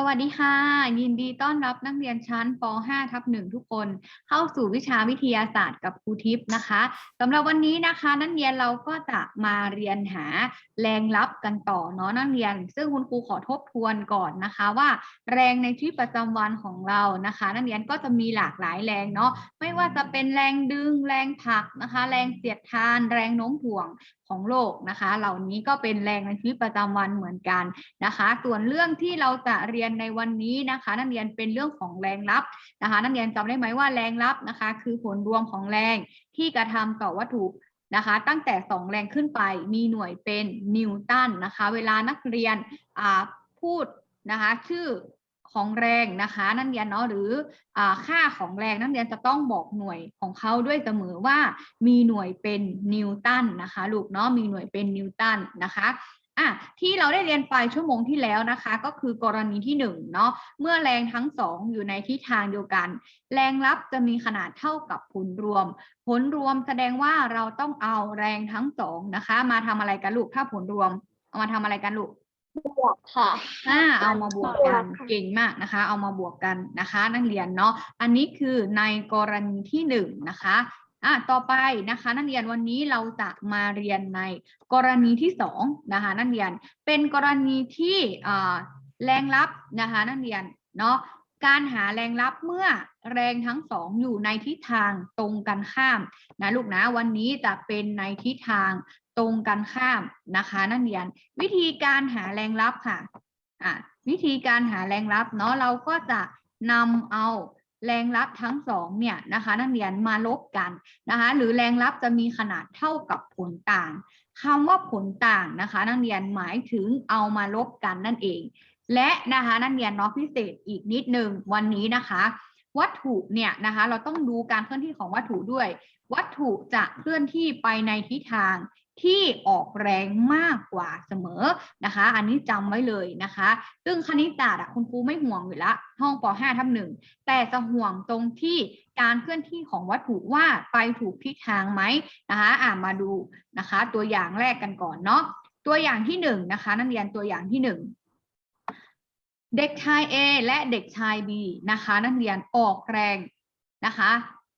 สวัสดีค่ะ ยินดีต้อนรับนักเรียนชั้นป .5 ทับ1ทุกคน เข้าสู่วิชาวิทยาศาสตร์กับครูทิพย์นะคะสำหรับวันนี้นะคะ นักเรียนเราก็จะมาเรียนหาแรงลับกันต่อเนาะนักเรียน ซึ่งคุณครูขอทบทวนก่อนนะคะว่า แรงในชีวิตประจำวันของเรานะคะ นักเรียนก็จะมีหลากหลายแรงเนาะไม่ว่าจะเป็นแรงดึงแรงผลักนะคะ แรงเสียดทาน แรงโน้มถ่วง ของโลกนะคะ เหล่านี้ก็เป็นแรงในชีวิตประจำวันเหมือนกันนะคะ ส่วนเรื่องที่เราจะเรียนในวันนี้นะคะ นักเรียนเป็นเรื่องของแรงลับนะคะ นักเรียนจำได้ไหมว่าแรงลับนะคะ คือผลรวมของแรงที่กระทำต่อวัตถุนะคะ ตั้งแต่ 2 แรงขึ้นไปมีหน่วยเป็นนิวตันนะคะ เวลานักเรียนอ่าพูดนะคะ ชื่อ ของแรงนะคะนักเรียนเนาะหรืออค่าของแรงนักเรียนจะต้องบอกหน่วยของเขาด้วยเสมอว่ามีหน่วยเป็นนิวตันนะคะลูกเนาะมีหน่วยเป็นนิวตันนะคะอะที่เราได้เรียนไปชั่วโมงที่แล้วนะคะ ก็คือกรณีที่หนึ่งเนาะเมื่อแรงทั้งสองอยู่ในทิศทางเดียวกัน แรงรับจะมีขนาดเท่ากับผลรวม ผลรวมแสดงว่าเราต้องเอาแรงทั้งสองนะคะ มาทำอะไรกันลูกถ้าผลรวมเอามาทำอะไรกันลูก บวกค่ะอ่าเอามาบวกกันบวกค่ะเก่งมากนะคะ เอามาบวกกันนะคะ นักเรียนเนาะอันนี้คือในกรณีที่หนึ่งนะคะอะต่อไปนะคะนักเรียนวันนี้เราจะมาเรียนในกรณีที่สองนะคะนักเรียนเป็นกรณีที่อ่าแรงลับนะคะนักเรียนเนาะ การหาแรงลับเมื่อแรงทั้งสองอยู่ในทิศทางตรงกันข้ามนะลูกนะวันนี้จะเป็นในทิศทางตรงกันข้ามนะคะนักเรียน วิธีการหาแรงลับค่ะอะ วิธีการหาแรงลับเนาะเราก็จะนำเอาแรงลับทั้งสองเนี่ยนะคะนักเรียนมาลบกันนะคะหรือแรงลับจะมีขนาดเท่ากับผลต่างคำว่าผลต่างนะคะ นักเรียนหมายถึงเอามาลบกันนั่นเอง และนะคะนักเรียนเนาะพิเศษอีกนิดนึงวันนี้นะคะ วัตถุเนี่ยนะคะเราต้องดูการเคลื่อนที่ของวัตถุด้วย วัตถุจะเคลื่อนที่ไปในทิศทางที่ออกแรงมากกว่าเสมอนะคะ อันนี้จำไว้เลยนะคะ ซึ่งคณิตศาสตร์อะคุณครูไม่ห่วงอยู่ละ ห้องป .5 ทับหนึ่งแต่จะห่วงตรงที่การเคลื่อนที่ของวัตถุว่าไปถูกทิศทางไหมนะคะอ่ามาดูนะคะ ตัวอย่างแรกกันก่อนเนาะตัวอย่างที่หนึ่งนะคะนักเรียนตัวอย่างที่หนึ่ง เด็กชาย A และเด็กชาย B นะคะ นักเรียนออกแรงนะคะ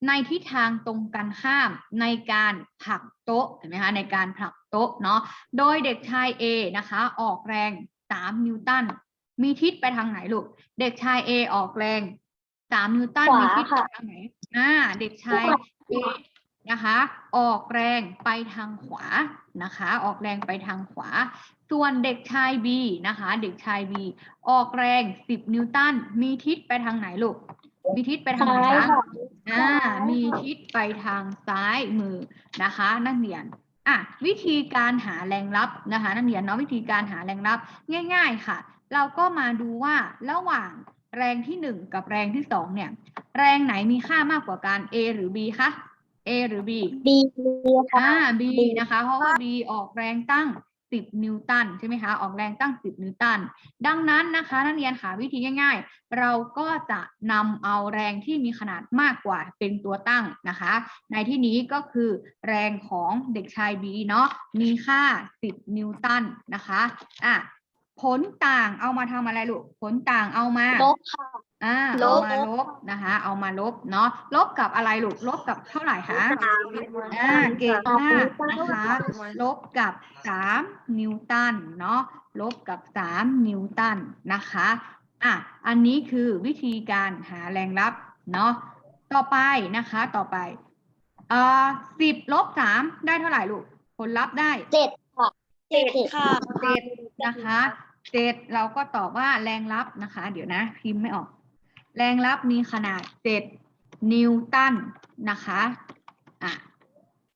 ในทิศทางตรงกันข้ามในการผลักโต๊ะเห็นไหมคะในการผลักโต๊ะเนาะโดยเด็กชาย A นะคะ ออกแรง 3 นิวตันมีทิศไปทางไหนลูกเด็กชาย A ออกแรง 3 นิวตันขวามีทิศไปค่ะทางไหนอ่าเด็กชาย A นะคะ ออกแรงไปทางขวานะคะ ออกแรงไปทางขวา ส่วนเด็กชาย B นะคะ เด็กชาย B ออกแรง 10 นิวตัน มีทิศไปทางไหนลูก มีทิศไปทางไหนซ้ายคะค่ะอ่าซ้ายมีทิศไปทางซ้ายมือนะคะ นักเรียนอะวิธีการหาแรงลับนะคะ นักเรียนเนาะวิธีการหาแรงลับง่าย ๆค่ะ เราก็มาดูว่าระหว่างแรงที่หนึ่งกับแรงที่สองเนี่ย แรงไหนมีค่ามากกว่ากัน A หรือ B คะ A หรือ B ดีค่ะอ่า B B นะคะ เพราะว่า B ออกแรงตั้ง 10 นิวตันใช่ไหมคะ ออกแรงตั้ง 10 นิวตัน ดังนั้นนะคะนักเรียนค่ะวิธีง่าย ๆ เราก็จะนำเอาแรงที่มีขนาดมากกว่าเป็นตัวตั้งนะคะ ในที่นี้ก็คือแรงของเด็กชาย B เนาะ มีค่า 10 นิวตันนะคะ อะ ผลต่างเอามาทำอะไรลูก ผลต่างเอามา ลบค่ะ อ่าลเอาบ มาลบนะคะ เอามาลบเนาะลบกับอะไรลูกลบกับเท่าไหร่คะอ่าเก่งมากนะคะลบกับ3นิวตันเนาะลบกับ3นิวตันนะคะอะอันนี้คือวิธีการหาแรงลับเนาะต่อไปนะคะต่อไปเอ่อสิบลบสามได้เท่าไหร่ลูกผลลัพธ์ได้ เจ็ดค่ะเจ็ดค่ะเจ็ดนะคะเจ็ดเราก็ตอบว่าแรงลับนะคะ เดี๋ยวนะพิมพ์ไม่ออก แรงลับมีขนาดเจ็ดนิวตันนะคะอะ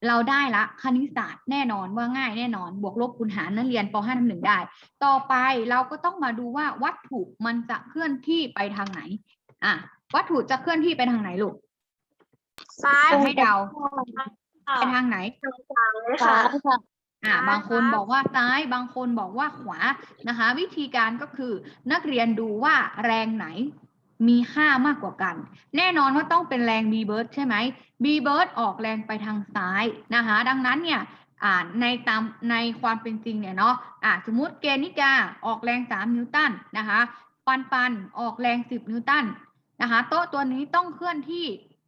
เราได้ละคณิตศาสตร์แน่นอนว่าง่ายแน่นอน บวกลบคูณหารนักเรียนป .5 ทำหนึ่งได้ ต่อไปเราก็ต้องมาดูว่าวัตถุมันจะเคลื่อนที่ไปทางไหนอะวัตถุจะเคลื่อนที่ไปทางไหนลูกซ้ายจะให้เดาค่ะไปทางไหนซ้ายค่ะอ่าซ้ายบางคนครับบอกว่าซ้ายบางคนบอกว่าขวานะคะ วิธีการก็คือนักเรียนดูว่าแรงไหน มีค่ามากกว่ากัน แน่นอนว่าต้องเป็นแรง B bird ใช่ไหม B bird ออกแรงไปทางซ้ายนะคะดังนั้นเนี่ยในตามในความเป็นจริงเนี่ยเนาะสมมุติเกณฑ์นิกาออกแรง 3 นิวตันนะคะปันปันออกแรง 10 นิวตันนะคะโต๊ะตัวนี้ต้องเคลื่อนที่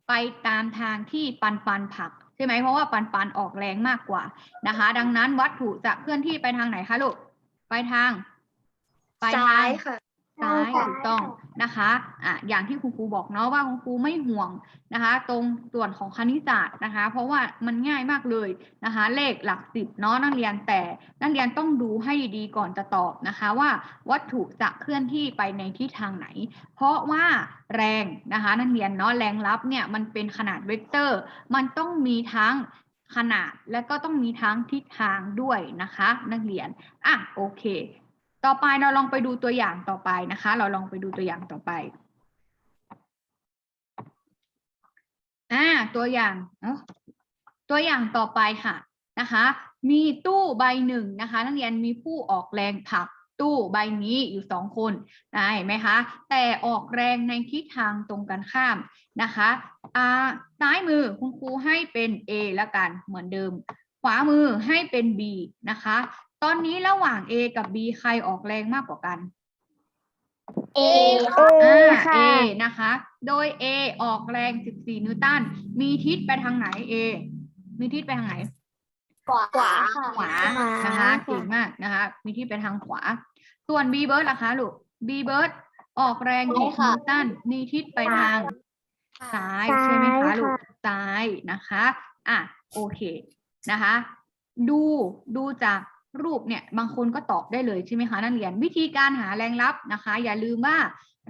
ไปตามทางที่ปันปันผลักใช่ไหมเพราะว่าปันปันออกแรงมากกว่านะคะ ดังนั้นวัตถุจะเคลื่อนที่ไปทางไหนคะลูกไปทาง ไปทางซ้ายค่ะ ถูกต้องนะคะอะอย่างที่คุณครูบอกเนาะว่าคุณครูไม่ห่วงนะคะ ตรงส่วนของคณิตศาสตร์นะคะ เพราะว่ามันง่ายมากเลยนะคะ เลขหลักสิบเนาะนักเรียนแต่นักเรียนต้องดูให้ดีก่อนจะตอบนะคะ ว่าวัตถุจะเคลื่อนที่ไปในทิศทางไหน เพราะว่าแรงนะคะนักเรียนเนาะแรงรับเนี่ยมันเป็นขนาดเวกเตอร์ มันต้องมีทั้งขนาดและก็ต้องมีทั้งทิศทางด้วยนะคะ นักเรียน อะโอเค ต่อไปเราลองไปดูตัวอย่างต่อไปนะคะ เราลองไปดูตัวอย่างต่อไปอ่าตัวอย่างตัวอย่างต่อไปค่ะนะคะ มีตู้ใบหนึ่งนะคะนักเรียนมีผู้ออกแรงผลักตู้ใบนี้อยู่สองคนนะเห็นไหมคะ แต่ออกแรงในทิศทางตรงกันข้ามนะคะอ่าซ้ายมือคุณครูให้เป็น A แล้วกันเหมือนเดิม ขวามือให้เป็น B นะคะ ตอนนี้ระหว่าง A กับ B ใครออกแรงมากกว่ากัน เออ่า A นะคะ โดย A ออกแรง 14 นิวตัน มีทิศไปทางไหน A มีทิศไปทางไหน ขวาขวาค่ะ ขวานะคะเก่งมากนะคะ มีทิศไปทางขวา ส่วน B bird ล่ะคะลูก B bird ออกแรง6นิวตันมีทิศไปทาง ซ้าย ใช่ไหมคะลูก ซ้ายนะคะ อะ โอเค นะคะ ดู ดูจาก รูปเนี่ยบางคนก็ตอบได้เลยใช่ไหมคะนักเรียน วิธีการหาแรงลับนะคะ อย่าลืมว่า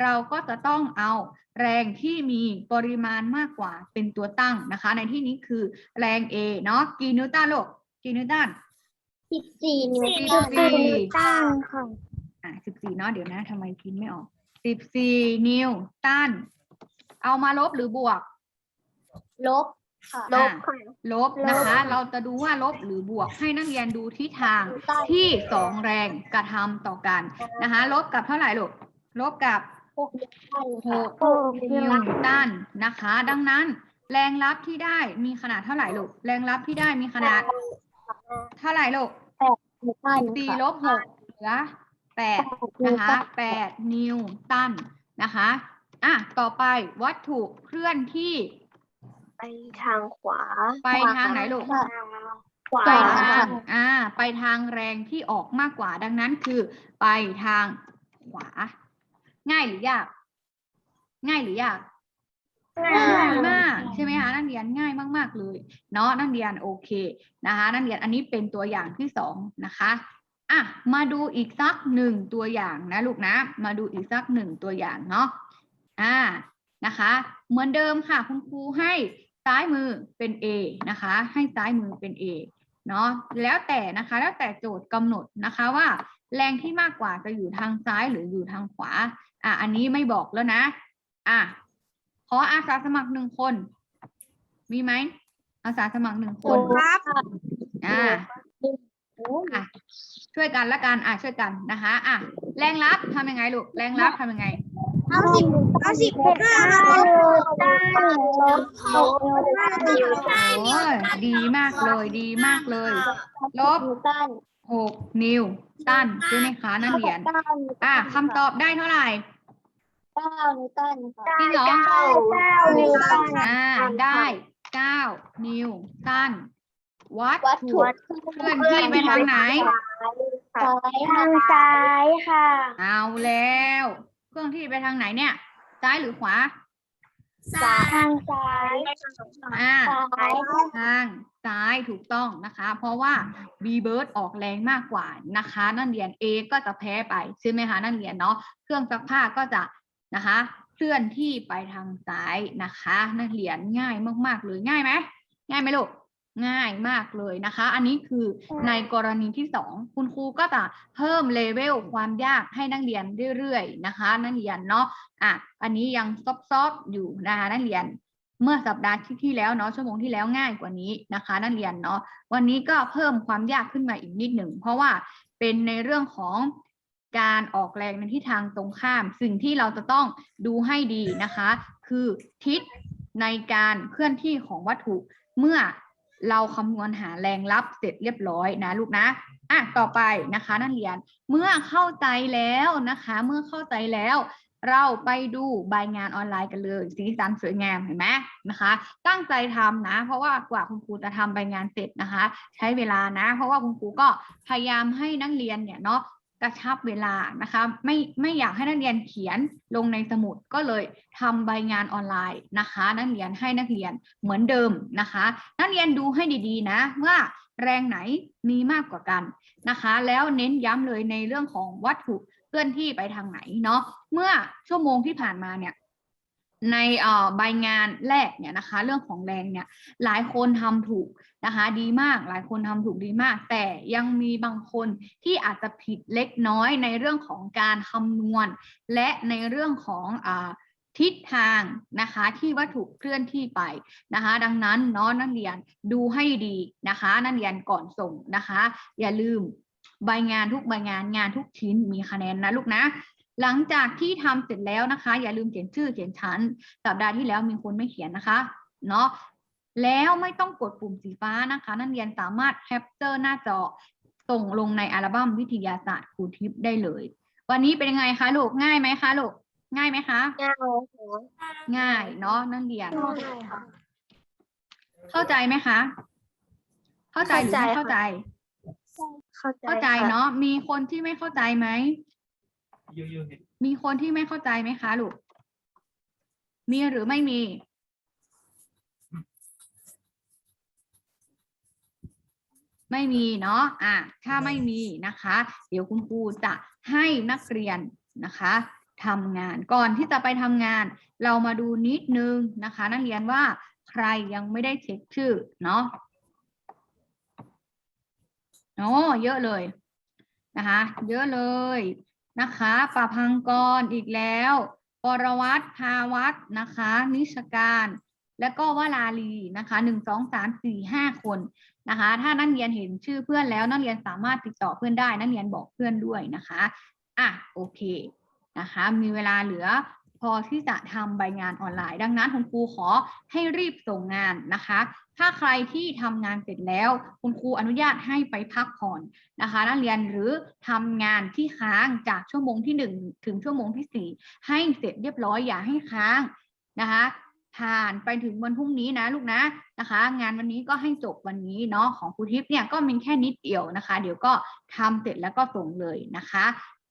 เราก็จะต้องเอาแรงที่มีปริมาณมากกว่าเป็นตัวตั้งนะคะ ในที่นี้คือแรง A เนาะกี่นิวตันลูกกี่นิวตันสิบสี่นิวสิบตันสี่ตั้งค่ะอะสิบสี่เนาะเดี๋ยวนะทำไมพิมพ์ไม่ออกสิบสี่นิวตันเอามาลบหรือบวก ลบค่ะ ลบค่ะ ลบนะคะลบเราจะดูว่าลบหรือบวกให้นักเรียนดูที่ทางตั้งที่สองแรงกระทำต่อกันนะคะ ลบกับเท่าไหร่ลูกลบกับหกนิวตันหค่ะกนิวตันนะคะ ดังนั้น แรงรับที่ได้มีขนาดเท่าไหร่ลูกแรงรับที่ได้มีขนาด เท่าไหร่ลูกนิวตันสี่ค่ะลบหกเหลือแปดนะคะแปดนิวตันนะคะอะต่อไปวัตถุเคลื่อนที่ ไปทางขวา ไปทางไหนลูก ขวาไปค่ะทาง อ่า ไปทางแรงที่ออกมากกว่า ดังนั้นคือ ไปทางขวา ง่ายหรือยาก ง่ายหรือยาก ง่ายมากใช่ไหมคะนักเรียนง่ายมากๆเลยเนาะนักเรียนโอเคนะคะ นักเรียนอันนี้เป็นตัวอย่างที่สองนะคะอะมาดูอีกสักหนึ่งตัวอย่างนะลูกนะ มาดูอีกสักหนึ่งตัวอย่างเนาะอ่านะคะ เหมือนเดิมค่ะคุณครูให้ ซ้ายมือเป็น A นะคะ ให้ซ้ายมือเป็น A เนาะแล้วแต่นะคะ แล้วแต่โจทย์กำหนดนะคะว่าแรงที่มากกว่าจะอยู่ทางซ้ายหรืออยู่ทางขวา อะ อันนี้ไม่บอกแล้วนะ อะ ขออาสาสมัครหนึ่งคน มีไหม อาสาสมัครหนึ่งคนครับ อ่าอะช่วยกันละกัน อะ ช่วยกันนะคะ อะ แรงรับทำยังไงลูก แรงรับทำยังไง เอาสิบเอาสิบห้านิวตันลบหกโอ้ยดีมากเลย ดีมากเลย ลบหกนิวตันใช่ไหมคะนักเรียน อะคำตอบได้เท่าไหร่เก้านิวตันค่ะจริงเหรอเก้านิวตันอ่าได้เก้านิวตันวัตวัตถุถุเคลื่อนที่ไปทางไหนซ้ายทางซ้ายค่ะ เอาแล้ว เครื่องที่ไปทางไหนเนี่ย ซ้ายหรือขวา ซ้ายทางซ้ายอ่าซ้ายทางซ้ายถูกต้องนะคะ เพราะว่า B bird ออกแรงมากกว่านะคะ นักเรียน A ก็จะแพ้ไปใช่ไหมคะนักเรียนเนาะเครื่องซักผ้าก็จะนะคะเคลื่อนที่ไปทางซ้ายนะคะ นักเรียนง่ายมาก ๆ เลยง่ายไหมง่ายไหมลูก ง่ายมากเลยนะคะ อันนี้คือในกรณีที่สองคุณครูก็จะเพิ่มเลเวลความยากให้นักเรียนเรื่อยๆนะคะ นักเรียนเนาะอะอันนี้ยังซอฟๆอยู่นะคะนักเรียนเมื่อสัปดาห์ที่ที่แล้วเนาะชั่วโมงที่แล้วง่ายกว่านี้นะคะ นักเรียนเนาะวันนี้ก็เพิ่มความยากขึ้นมาอีกนิดหนึ่ง เพราะว่าเป็นในเรื่องของการออกแรงในทิศทางตรงข้าม สิ่งที่เราจะต้องดูให้ดีนะคะ คือทิศในการเคลื่อนที่ของวัตถุเมื่อ เราคำนวณหาแรงรับเสร็จเรียบร้อยนะลูกนะอะต่อไปนะคะ นักเรียนเมื่อเข้าใจแล้วนะคะ เมื่อเข้าใจแล้ว เราไปดูใบงานออนไลน์กันเลยสีสันสวยงามเห็นไหมนะคะ ตั้งใจทำนะ เพราะว่ากว่าคุณครูจะทำใบงานเสร็จนะคะ ใช้เวลานะ เพราะว่าคุณครูก็พยายามให้นักเรียนเนี่ยเนาะ กระชับเวลานะคะไม่ไม่อยากให้นักเรียนเขียนลงในสมุดก็เลยทำใบงานออนไลน์นะคะ นักเรียนให้นักเรียนเหมือนเดิมนะคะ นักเรียนดูให้ดีๆนะว่าแรงไหนมีมากกว่ากันนะคะ แล้วเน้นย้ำเลยในเรื่องของวัตถุเคลื่อนที่ไปทางไหนเนาะเมื่อชั่วโมงที่ผ่านมาเนี่ย ในใบงานแรกเนี่ยนะคะเรื่องของแรงเนี่ยหลายคนทำถูกนะคะดีมากหลายคนทำถูกดีมาก แต่ยังมีบางคนที่อาจจะผิดเล็กน้อยในเรื่องของการคำนวณ และในเรื่องของอทิศทางนะคะที่วัตถุเคลื่อนที่ไปนะคะ ดังนั้นเนาะนักเรียนดูให้ดีนะคะนักเรียนก่อนส่งนะคะ อย่าลืมใบงานทุกใบงานงานทุกชิ้นมีคะแนนนะลูกนะ หลังจากที่ทำเสร็จแล้วนะคะ อย่าลืมเขียนชื่อเขียนชั้น สัปดาห์ที่แล้วมีคนไม่เขียนนะคะเนาะแล้วไม่ต้องกดปุ่มสีฟ้านะคะ นักเรียนสามารถแคปเจอร์หน้าจอส่งลงในอัลบั้มวิทยาศาสตร์ครูทิพย์ได้เลย วันนี้เป็นยังไงคะลูกง่ายไหมคะลูกง่ายไหมคะ ง่ายง่ายเนาะนักเรียนค่ะเข้าใจไหมคะ เข้าใจหรือไม่เข้าเข้าใจใจเข้าใจ เข้าใจเนาะมีคนที่ไม่เข้าใจไหมยูยูเห็น มีคนที่ไม่เข้าใจไหมคะลูก มีหรือไม่มี ไม่มีเนาะ อะ ถ้าไม่มีนะคะ เดี๋ยวคุณครูจะให้นักเรียนนะคะทำงาน ก่อนที่จะไปทำงาน เรามาดูนิดนึงนะคะ นักเรียนว่าใครยังไม่ได้เช็คชื่อเนาะโอ้เยอะเลยนะคะ เยอะเลย นะคะประพังกรอีกแล้วปรวัตภาวัตนะคะ นิชการ แล้วก็วลาลีนะคะหนึ่งสองสามสี่ห้าคนนะคะ ถ้านักเรียนเห็นชื่อเพื่อนแล้วนักเรียนสามารถติดต่อเพื่อนได้นักเรียนบอกเพื่อนด้วยนะคะอะโอเคนะคะ มีเวลาเหลือพอที่จะทำใบงานออนไลน์ ดังนั้นคุณครูขอให้รีบส่งงานนะคะ ถ้าใครที่ทำงานเสร็จแล้ว คุณครูอนุญาตให้ไปพักผ่อนนะคะ นักเรียนหรือทำงานที่ค้างจากชั่วโมงที่หนึ่งถึงชั่วโมงที่สี่ให้เสร็จเรียบร้อยอย่าให้ค้างนะคะผ่านไปถึงวันพรุ่งนี้นะลูกนะนะคะ งานวันนี้ก็ให้จบวันนี้เนาะของครูทิพย์เนี่ยก็มีแค่นิดเดียวนะคะ เดี๋ยวก็ทำเสร็จแล้วก็ส่งเลยนะคะ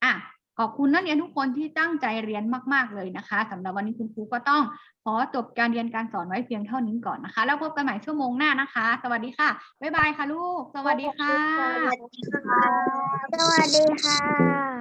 อะ ขอบคุณนักเรียนทุกคนที่ตั้งใจเรียนมาก ๆ เลยนะคะสำหรับวันนี้คุณครูก็ต้องขอจบการเรียนการสอนไว้เพียงเท่านี้ก่อนนะคะ แล้วพบกันใหม่ชั่วโมงหน้านะคะ สวัสดีค่ะ บ๊ายบายค่ะลูก สวัสดีค่ะ สวัสดีค่ะสวัสดีค่ะ